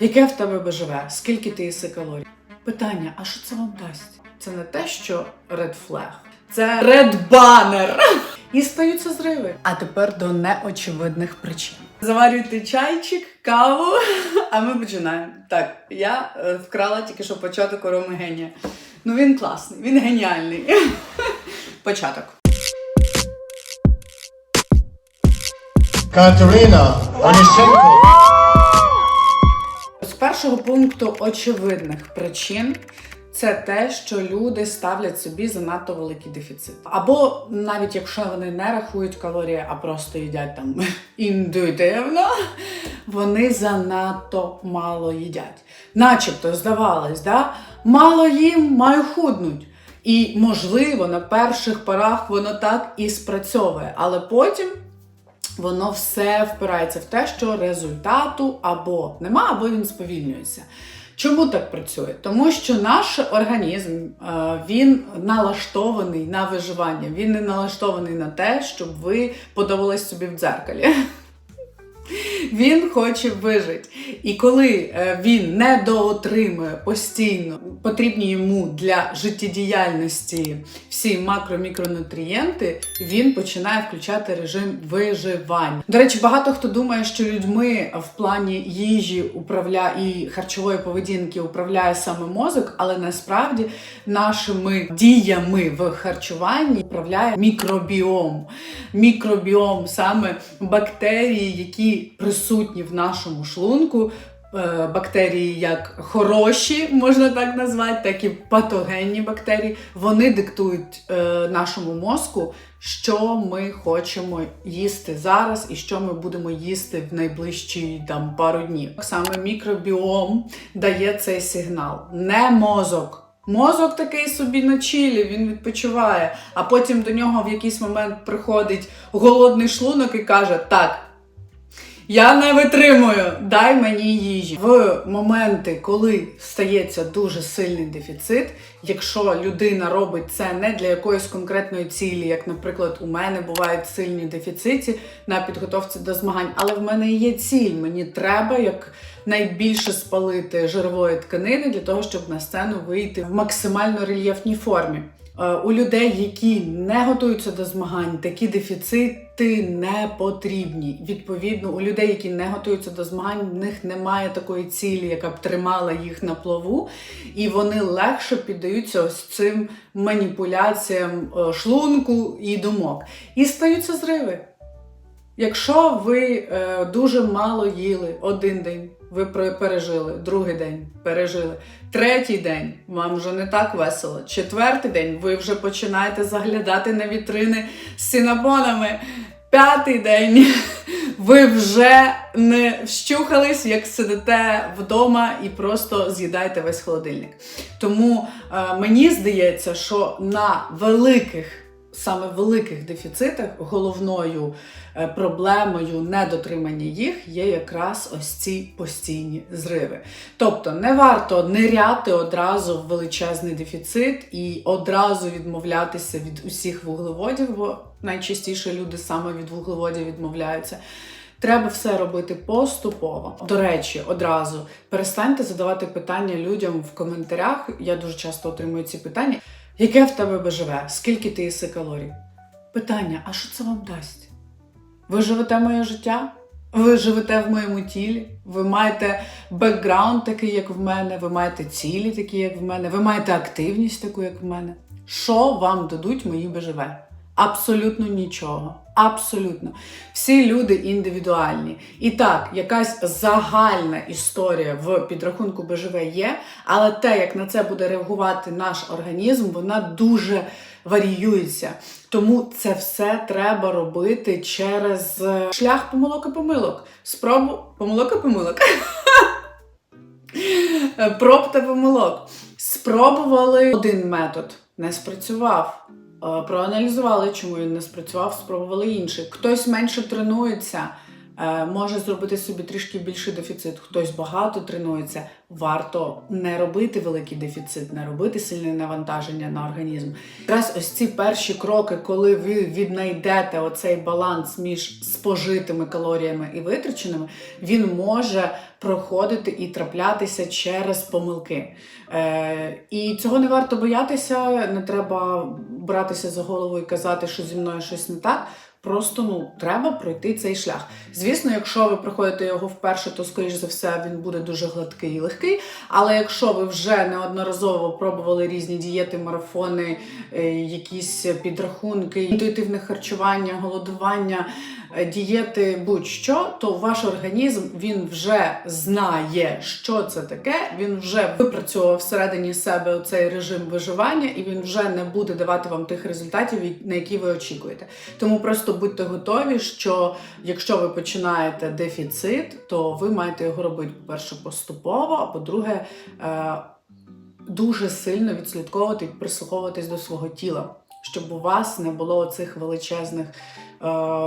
Яке в тебе БЖВ? Скільки ти їси калорій? Питання: а що це вам дасть? Це не те, що Red Flag. Це Red Banner. І стаються зриви. А тепер до неочевидних причин. Заварюйте чайчик, каву, а ми починаємо. Так, я е, вкрала тільки що початок Роми генія. Ну він класний, він геніальний. Початок. Катерина Онищенко. Першого пункту очевидних причин це те, що люди ставлять собі занадто великий дефіцит. Або навіть якщо вони не рахують калорії, а просто їдять там інтуїтивно, вони занадто мало їдять. Начебто, здавалось, да? мало їм, маю худнуть. І можливо, на перших порах воно так і спрацьовує, але потім воно все впирається в те, що результату або нема, або він сповільнюється. Чому так працює? Тому що наш організм е, він налаштований на виживання, він не налаштований на те, щоб ви подавались собі в дзеркалі. Він хоче вижити. І коли е, він не доотримує постійно потрібні йому для життєдіяльності всі макро-мікронутрієнти, він починає включати режим виживання. До речі, багато хто думає, що людьми в плані їжі управляє і харчової поведінки управляє саме мозок, але насправді нашими діями в харчуванні управляє мікробіом. Мікробіом саме бактерії, які присутні в нашому шлунку. Е, Бактерії як хороші, можна так назвати, так і патогенні бактерії, вони диктують е, нашому мозку, що ми хочемо їсти зараз і що ми будемо їсти в найближчі там пару днів. Саме мікробіом дає цей сигнал, не мозок. Мозок такий собі на чілі, він відпочиває, а потім до нього в якийсь момент приходить голодний шлунок і каже: Так, я не витримую, дай мені їжі. В моменти, коли стається дуже сильний дефіцит, якщо людина робить це не для якоїсь конкретної цілі, як, наприклад, у мене бувають сильні дефіциті на підготовці до змагань, але в мене є ціль. Мені треба як найбільше спалити жирової тканини для того, щоб на сцену вийти в максимально рельєфній формі. Е, У людей, які не готуються до змагань, такі дефіцити не потрібні. Відповідно, у людей, які не готуються до змагань, в них немає такої цілі, яка б тримала їх на плаву, і вони легше піддаються ось цим маніпуляціям е, шлунку і думок. І стаються зриви. Якщо ви е, дуже мало їли один день, ви пережили, другий день пережили, третій день вам вже не так весело. Четвертий день ви вже починаєте заглядати на вітрини з синабонами. П'ятий день ви вже не вщухались, як сидите вдома і просто з'їдаєте весь холодильник. Тому е, мені здається, що на великих саме великих дефіцитах головною проблемою недотримання їх є якраз ось ці постійні зриви. Тобто не варто ниряти одразу в величезний дефіцит і одразу відмовлятися від усіх вуглеводів, бо найчастіше люди саме від вуглеводів відмовляються. Треба все робити поступово. До речі, одразу перестаньте задавати питання людям в коментарях. Я дуже часто отримую ці питання. Яке в тебе БЖВ? Скільки ти їси калорій? Питання: а що це вам дасть? Ви живете моє життя? Ви живете в моєму тілі? Ви маєте бекграунд такий, як в мене, ви маєте цілі такі, як в мене, ви маєте активність таку, як в мене. Що вам дадуть мої БЖВ? Абсолютно нічого. Абсолютно. Всі люди індивідуальні. І так, якась загальна історія в підрахунку БЖВ є, але те, як на це буде реагувати наш організм, вона дуже варіюється. Тому це все треба робити через е, шлях помилок і помилок. Спробу помилок і помилок. Проб та помилок. Спробували один метод, не спрацював. Е, Проаналізували, чому він не спрацював, спробували інший. Хтось менше тренується, може зробити собі трішки більший дефіцит. Хтось багато тренується. Варто не робити великий дефіцит, не робити сильне навантаження на організм. Якраз ось ці перші кроки, коли ви віднайдете оцей баланс між спожитими калоріями і витраченими, він може проходити і траплятися через помилки. Е, і цього не варто боятися, не треба братися за голову і казати, що зі мною щось не так. Просто ну треба пройти цей шлях. Звісно, якщо ви проходите його вперше, то скоріш за все він буде дуже гладкий і легкий. Але якщо ви вже неодноразово пробували різні дієти, марафони, е, якісь підрахунки, інтуїтивне харчування, голодування, е, дієти, будь-що, то ваш організм він вже знає, що це таке. Він вже випрацьовував всередині себе цей режим виживання, і він вже не буде давати вам тих результатів, на які ви очікуєте. Тому просто будьте готові, що якщо ви починаєте дефіцит, то ви маєте його робити, по-перше, поступово, а по-друге, е, дуже сильно відслідковувати і прислуховуватись до свого тіла, щоб у вас не було цих величезних. е,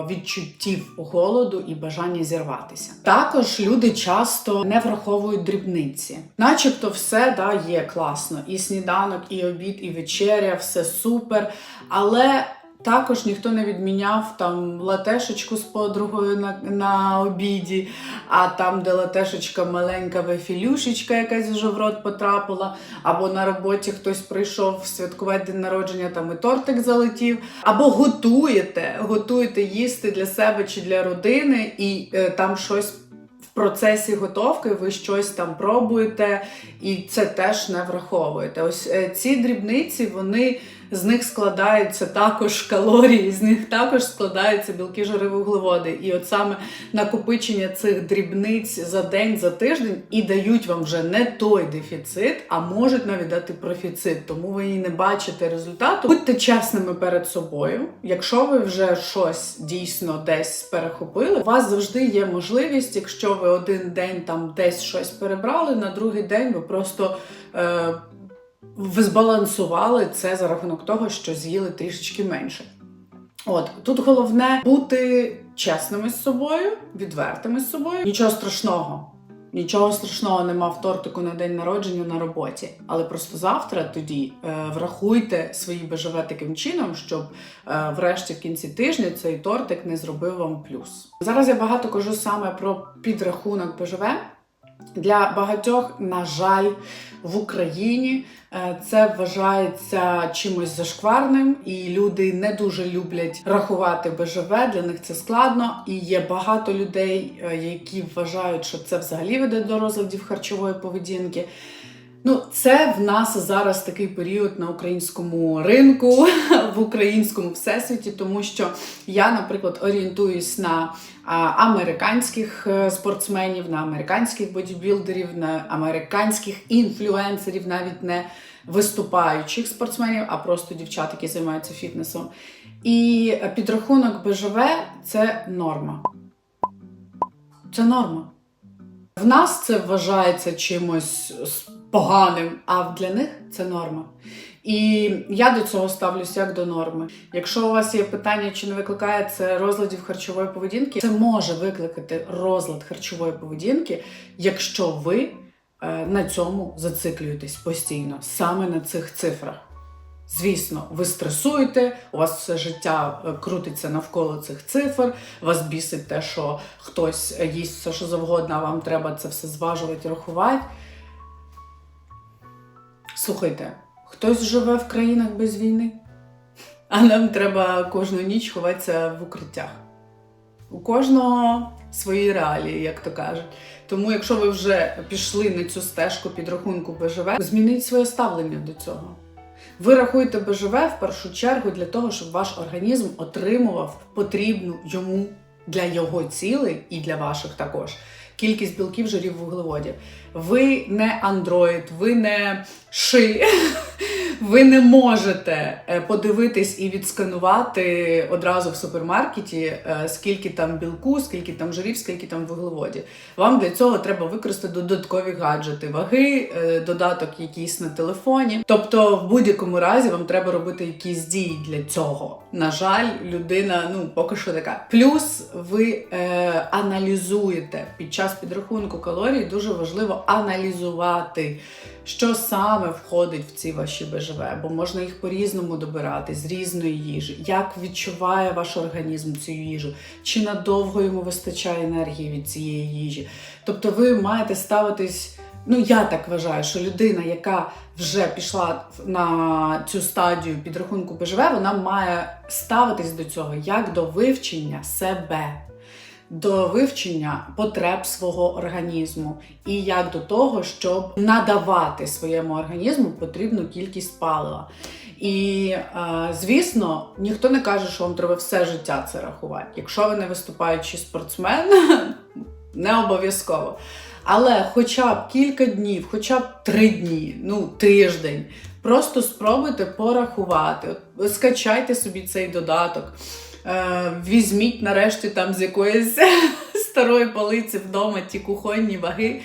Відчуттів голоду і бажання зірватися. Також люди часто не враховують дрібниці, начебто, все да, є класно. І сніданок, і обід, і вечеря, все супер. Але також ніхто не відміняв там латешечку з подругою на, на обіді, а там, де латешечка маленька вефілюшечка, якась вже в рот потрапила, або на роботі хтось прийшов святкувати день народження, там і тортик залетів, або готуєте, готуєте їсти для себе чи для родини, і е, там щось. В процесі готовки ви щось там пробуєте, і це теж не враховуєте. Ось е, ці дрібниці, вони з них складаються також калорії, з них також складаються білки, жири, вуглеводи. І от саме накопичення цих дрібниць за день, за тиждень і дають вам вже не той дефіцит, а можуть навіть дати профіцит. Тому ви і не бачите результату. Будьте чесними перед собою. Якщо ви вже щось дійсно десь перехопили, у вас завжди є можливість, якщо ви один день там десь щось перебрали, на другий день ви просто. Е- ви збалансували це за рахунок того, що з'їли трішечки менше. От тут головне бути чесними з собою, відвертими з собою. Нічого страшного. Нічого страшного нема в тортику на день народження на роботі. Але просто завтра тоді е, врахуйте свої БЖВ таким чином, щоб е, врешті в кінці тижня цей тортик не зробив вам плюс. Зараз я багато кажу саме про підрахунок БЖВ. Для багатьох, на жаль, в Україні е, це вважається чимось зашкварним, і люди не дуже люблять рахувати БЖВ. Для них це складно. І є багато людей, е, які вважають, що це взагалі веде до розладів харчової поведінки. Ну, це в нас зараз такий період на українському ринку, в українському всесвіті, тому що я, наприклад, орієнтуюсь на американських е, спортсменів, на американських бодібілдерів, на американських інфлюенсерів, навіть не виступаючих спортсменів, а просто дівчат, які займаються фітнесом. І підрахунок БЖВ це норма. Це норма. В нас це вважається чимось поганим, а для них це норма. І я до цього ставлюся як до норми. Якщо у вас є питання, чи не викликає це розладів харчової поведінки, це може викликати розлад харчової поведінки, якщо ви е, на цьому зациклюєтесь постійно, саме на цих цифрах. Звісно, ви стресуєте, у вас все життя е, крутиться навколо цих цифр, вас бісить те, що хтось їсть все, що завгодно, а вам треба це все зважувати, рахувати. Слухайте, хтось живе в країнах без війни, а нам треба кожну ніч ховатися в укриттях. У кожного свої реалії, як то кажуть. Тому, якщо ви вже пішли на цю стежку підрахунку БЖВ, змініть своє ставлення до цього. Ви рахуєте БЖВ в першу чергу для того, щоб ваш організм отримував потрібну йому для його цілей і для ваших також кількість білків, жирів, вуглеводів. Ви не андроїд, ви не ши. Ви не можете е, подивитись і відсканувати одразу в супермаркеті, е, скільки там білку, скільки там жирів, скільки там вуглеводів. Вам для цього треба використати додаткові гаджети, ваги, е, додаток якийсь на телефоні. Тобто, в будь-якому разі вам треба робити якісь дії для цього. На жаль, людина ну поки що така. Плюс ви е, аналізуєте під час підрахунку калорій. Дуже важливо аналізувати. Що саме входить в ці ваші БЖВ, бо можна їх по-різному добирати з різної їжі, як відчуває ваш організм цю їжу, чи надовго йому вистачає енергії від цієї їжі. Тобто ви маєте ставитись. Ну, я так вважаю, що людина, яка вже пішла на цю стадію підрахунку БЖВ, вона має ставитись до цього як до вивчення себе, до вивчення потреб свого організму, і як до того, щоб надавати своєму організму потрібну кількість палива. І е, звісно, ніхто не каже, що вам треба все життя це рахувати. Якщо ви не виступаючий спортсмен, не обов'язково. Але хоча б кілька днів, хоча б три дні, ну тиждень, просто спробуйте порахувати. Скачайте собі цей додаток. Е, візьміть нарешті там з якоїсь старої полиці вдома ті кухонні ваги.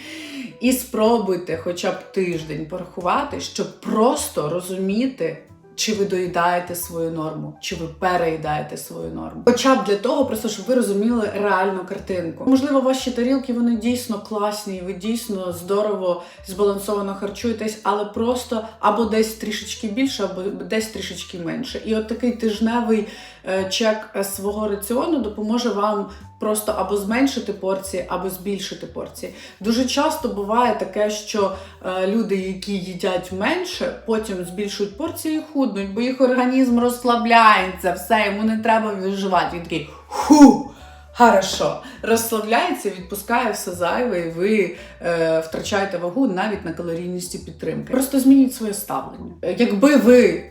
І спробуйте хоча б тиждень порахувати, щоб просто розуміти, чи ви доїдаєте свою норму, чи ви переїдаєте свою норму. Хоча б для того, просто щоб ви розуміли реальну картинку. Можливо, ваші тарілки вони дійсно класні, і ви дійсно здорово збалансовано харчуєтесь, але просто або десь трішечки більше, або десь трішечки менше. І от такий тижневий е, чек е, свого раціону допоможе вам просто або зменшити порції, або збільшити порції. Дуже часто буває таке, що е, люди, які їдять менше, потім збільшують порції і худнуть, бо їх організм розслабляється, все, йому не треба виживати. Він такий ху. Хорошо, розслабляється, відпускає все зайве, і ви е, втрачаєте вагу навіть на калорійності підтримки. Просто змініть своє ставлення. Якби ви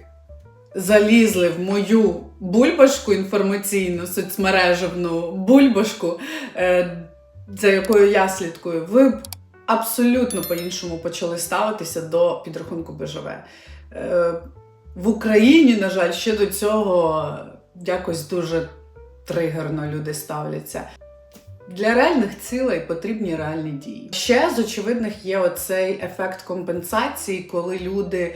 залізли в мою бульбашку інформаційну, соцмережевну бульбашку, е, за якою я слідкую, ви б абсолютно по-іншому почали ставитися до підрахунку БЖВ. Е, в Україні, на жаль, ще до цього якось дуже тригерно люди ставляться. Для реальних цілей потрібні реальні дії. Ще з очевидних є оцей ефект компенсації, коли люди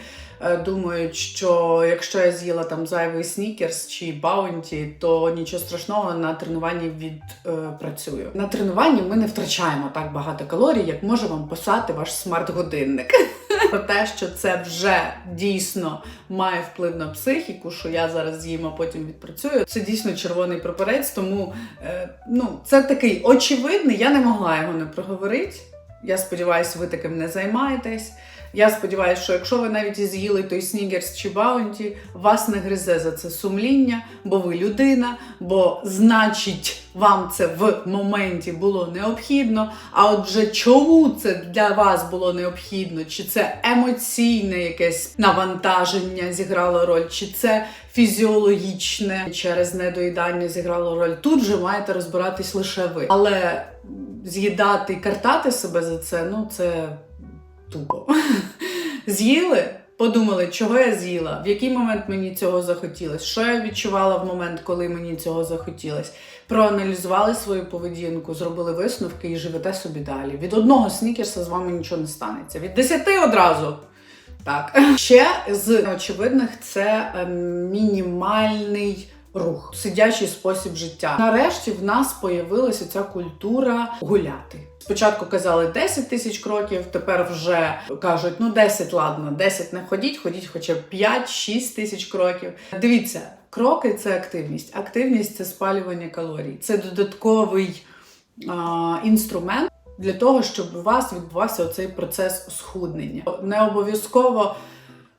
думають, що якщо я з'їла там зайвий снікерс чи баунті, то нічого страшного на тренуванні відпрацюю. На тренуванні ми не втрачаємо так багато калорій, як може вам писати ваш смарт-годинник. Про те, що це вже дійсно має вплив на психіку, що я зараз з'їм, а потім відпрацюю. Це дійсно червоний прапорець, тому е, ну, це такий очевидний, я не могла його не проговорити. Я сподіваюся, ви таким не займаєтесь. Я сподіваюся, що якщо ви навіть і з'їли той снігерс чи баунті, вас не гризе за це сумління, бо ви людина, бо значить вам це в моменті було необхідно. А отже, чому це для вас було необхідно? Чи це емоційне якесь навантаження зіграло роль, чи це фізіологічне через недоїдання зіграло роль? Тут же маєте розбиратись лише ви. Але з'їдати і картати себе за це, ну це тупо. З'їли, подумали, чого я з'їла, в який момент мені цього захотілося, що я відчувала в момент, коли мені цього захотілося. Проаналізували свою поведінку, зробили висновки і живете собі далі. Від одного снікерса з вами нічого не станеться. Від десяти одразу. Так. Ще з очевидних це е, мінімальний рух, сидячий спосіб життя. Нарешті в нас появилася ця культура гуляти. Спочатку казали 10 тисяч кроків, тепер вже кажуть, ну 10, ладно, 10 не ходіть, ходіть хоча б 5-6 тисяч кроків. Дивіться, кроки це активність. Активність це спалювання калорій. Це додатковий а, інструмент для того, щоб у вас відбувався оцей процес схуднення. Не обов'язково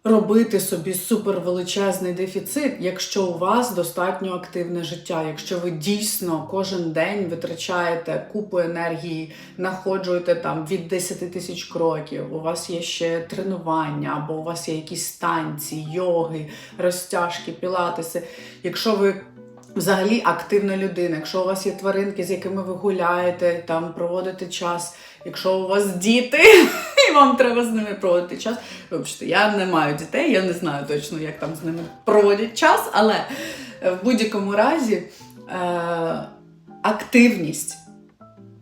робити собі супервеличезний дефіцит, якщо у вас достатньо активне життя, якщо ви дійсно кожен день витрачаєте купу енергії, находжуєте там від 10 тисяч кроків, у вас є ще тренування, або у вас є якісь танці, йоги, розтяжки, пілатеси. Якщо ви взагалі активна людина. Якщо у вас є тваринки, з якими ви гуляєте, там проводите час, якщо у вас діти, вам треба з ними проводити час. Вибачте, я не маю дітей, я не знаю точно, як там з ними проводять час, але е, в будь-якому разі е- активність.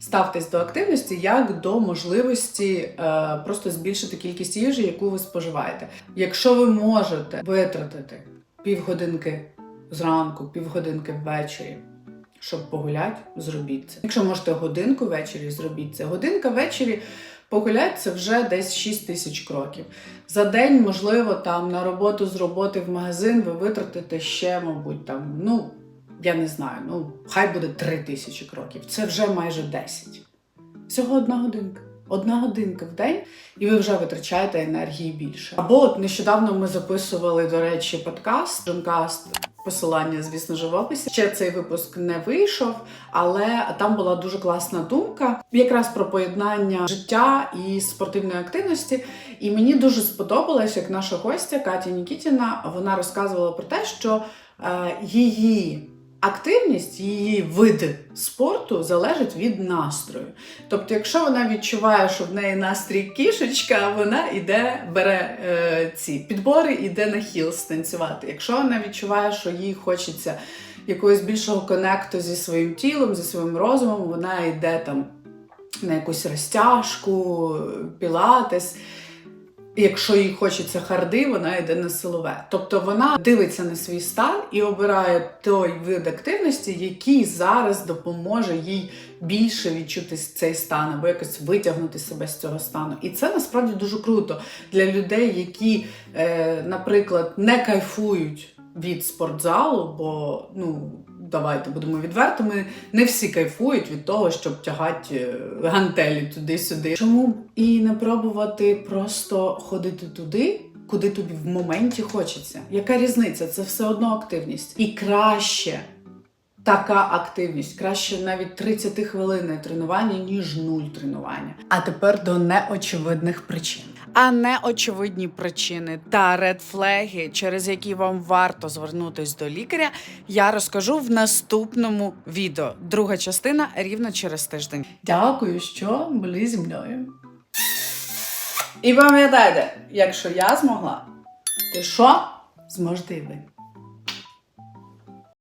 Ставтесь до активності як до можливості е, просто збільшити кількість їжі, яку ви споживаєте. Якщо ви можете витратити півгодинки зранку, півгодинки ввечері, щоб погуляти, зробіть це. Якщо можете годинку ввечері, зробіть це. Годинка ввечері погуляти це вже десь 6 тисяч кроків. За день, можливо, там на роботу з роботи в магазин ви витратите ще, мабуть, там, ну, я не знаю, ну, хай буде 3 тисячі кроків. Це вже майже 10. Всього одна годинка. Одна годинка в день, і ви вже витрачаєте енергії більше. Або от нещодавно ми записували, до речі, подкаст Джонкаст. Посилання, звісно ж, в описі. Ще цей випуск не вийшов, але там була дуже класна думка, якраз про поєднання життя і спортивної активності. І мені дуже сподобалось, як наша гостя Катя Нікітіна вона розказувала про те, що е, її активність, її вид спорту залежить від настрою. Тобто, якщо вона відчуває, що в неї настрій кішечка, вона йде, бере е, ці підбори, іде на хіл станцювати. Якщо вона відчуває, що їй хочеться якогось більшого конекту зі своїм тілом, зі своїм розумом, вона йде там на якусь розтяжку, пілатес. Якщо їй хочеться харди, вона йде на силове. Тобто вона дивиться на свій стан і обирає той вид активності, який зараз допоможе їй більше відчути цей стан або якось витягнути себе з цього стану. І це насправді дуже круто для людей, які, е, наприклад, не кайфують від спортзалу, бо ну. Давайте будемо відвертими. Не всі кайфують від того, щоб тягати е, гантелі туди-сюди. Чому і не пробувати просто ходити туди, куди тобі в моменті хочеться? Яка різниця? Це все одно активність. І краще така активність, краще навіть 30 хвилин тренування, ніж нуль тренування. А тепер до неочевидних причин. А не очевидні причини та редфлеги, через які вам варто звернутись до лікаря, я розкажу в наступному відео. Друга частина рівно через тиждень. Дякую, що були зі мною. І пам'ятайте, якщо я змогла, то що зможете і ви.